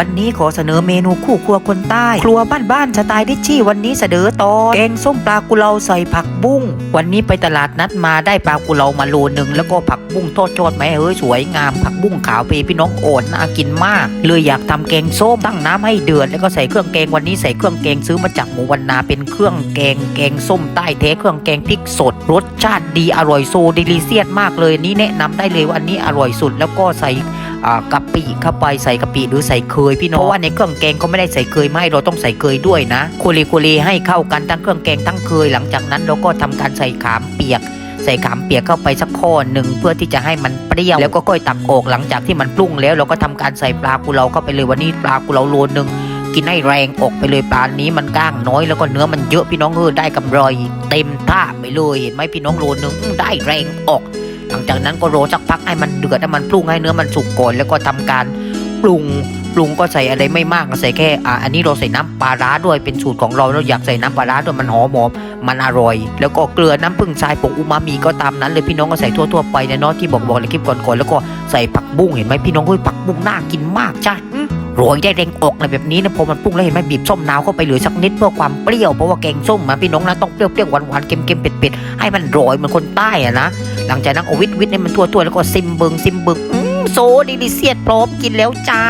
วันนี้ขอเสนอเมนูคู่ครัวคนใต้ ครัวบ้านบ้านๆสไตล์ดิชชี่วันนี้เสนอตอนแกงส้มปลากุเลาใส่ผักบุ้ง วันนี้ไปตลาดนัดมาได้ปลากุเลามาโลนึงแล้วก็ผักบุ้งทอดทอดๆไหมเอ้ยสวยงามผักบุ้งขาวเปพี่น้องโอนน่ากินมาก เลยอยากทำแกงส้มตั้งน้ำให้เดือดแล้วก็ใส่เครื่องแกงวันนี้ใส่เครื่องแกงซื้อมาจากหมูวันนาเป็นเครื่องแกงแกงส้มใต้แท้เครื่องแกงพริกสด รสชาติดีอร่อยโซเดลิเซียสมากเลยนี่แนะนำได้เลยว่าอันนี้อร่อยสุดแล้วก็ใส่ กะปิเข้าไปใส่กะปิหรือใส่เคยพี่น้องเพราะว่าในเครื่องแกงเขาไม่ได้ใส่เคยไม่เราต้องใส่เคยด้วยนะโคเลโคเลให้เข้ากันทั้งเครื่องแกงทั้งเคยหลังจากนั้นเราก็ทำการใส่ขามเปียกใส่ขามเปียกเข้าไปสักข้อหนึ่งเพื่อที่จะให้มันเปรี้ยวแล้วก็ค่อยตักออกหลังจากที่มันปรุงแล้วเราก็ทำการใส่ปลากุเลาเข้าไปเลยวันนี้ปลากุเลาโลนึงกินให้แรงออกไปเลยปลานี้มันก้างน้อยแล้วก็เนื้อมันเยอะพี่น้องเออได้กำไรเต็มท่าไปเลยเห็นไหมพี่น้องโลนึงอื้อได้แรงออกห ลังจากนั้นก็โรยสักพักให้มันเดือดให้มันปรุงให้เนื้อมันสุกก่อนแล้วก็ทำการปรุงปรุงก็ใส่อะไรไม่มากใส่แค่อ่าอันนี้เราใส่น้ำปลาร้าด้วยเป็นสูตรของเราเราอยากใส่น้ำปลาร้าด้วยมันหอมหอมมันอร่อย แล้วก็เกลือน้ำผึ้งทรายผงอูมามิก็ตามนั้นเลยพี่น้องก็ใส่ทั่วๆไปนะเนาะที่บอกบอกในคลิปก่อนๆแล้วก็ใส่ผักบุ้งเห็นไหมพี่น้องเฮ้ยผักบุ้งน่ากินมากจ้ะโรยได้แรงอกอะแบบนี้นะพอมันปรุงแล้วเห็นไหมบีบส้มนาวเข้าไปเหลือสักนิดเพื่อความเปรี้ยวเพราะว่าแกงส้มมาพี่น้องนะต้องเปรี้ยวๆหวานๆเค็มๆเผ็ดๆให้มันโรยเหมือนคนใต้อะนะ หลังจากนั้นโอวิทวิทให้มันทั่วๆแล้วก็ซิมเบิงซิมเบิงโซดิลิเซียตพร้อมกินแล้วจ้า